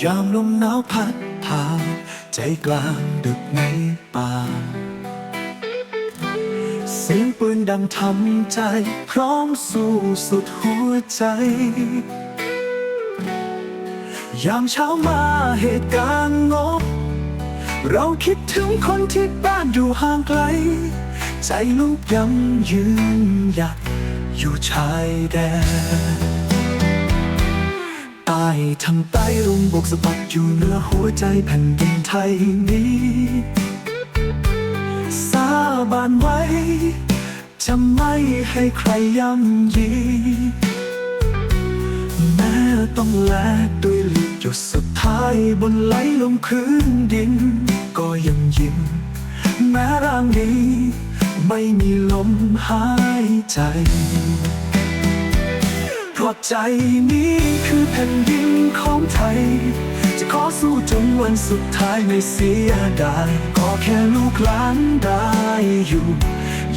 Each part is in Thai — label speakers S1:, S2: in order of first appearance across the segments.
S1: ยามลมหนาวพัดผ่านใจกลางดึกในป่า เสียงปืนดังทำใจ พร้อมสู้สุดหัวใจ ยามเช้ามาเหตุการณ์งบ เราคิดถึงคนที่บ้านอยู่ห่างไกล ใจลูกยังยืนหยัดอยู่ชายแดน ทางใต้รุมบกสะบัดอยู่เหนือหัวใจแผ่นดินไทยนี้ สาบานไว้ จะไม่ให้ใครย่ำยี แม้ต้องแลกด้วยลือดหยดสุดท้ายบนไหลลงพื้นดิน ก็ยังยิ้ม แม้ร่างนี้ ไม่มีลมหายใจ ราะใจนี้คือแผ่นดินของไทย จะขอสู้จนวันสุดท้ายไม่เสียดายก็แค่ลูกหลานได้อยู่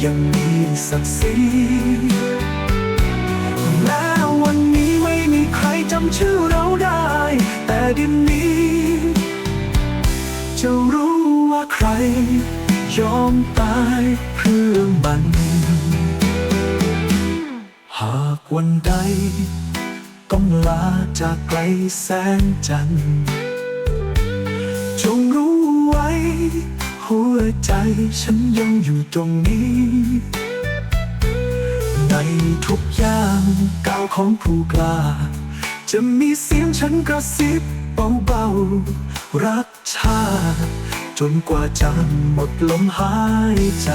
S1: ยังมีศักดิ์ศรีแม้วันนี้ไม่มีใครจำชื่อเราได้ แต่ดินนี้ จะรู้ว่าใคร ยอมตายเพื่อมันหากวันด ต้องลาจากไกลแสงจันทร์จงรู้ไว้ หัวใจฉันยังอยู่ตรงนี้ ในทุกอย่างก้าวของผู้กล้า จะมีเสียงฉันกระซิบเบาๆ รักชาติจนกว่าจะหมดลมหายใจ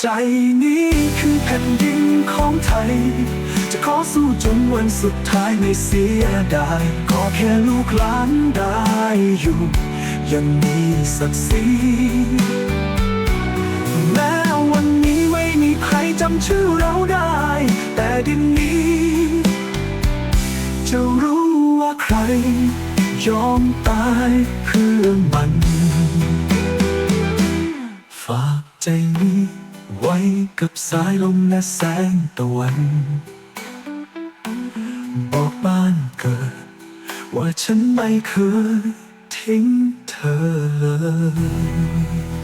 S1: ใจนี้คือแผ่นดินของไทย จะขอสู้จนวันสุดท้ายไม่เสียดายก็แค่ลูกหลานได้อยู่ ยังมีศักดิ์ศรีแม้วันนี้ไม่มีใครจำชื่อเราได้ แต่ดินนี้ จะรู้ว่าใคร ยอมตายเพื่อมันฝากใจนี้ ไว้กับสายลมและแสงตะวัน บอกบ้านเกิด ว่าฉันไม่เคยทิ้งเธอเลย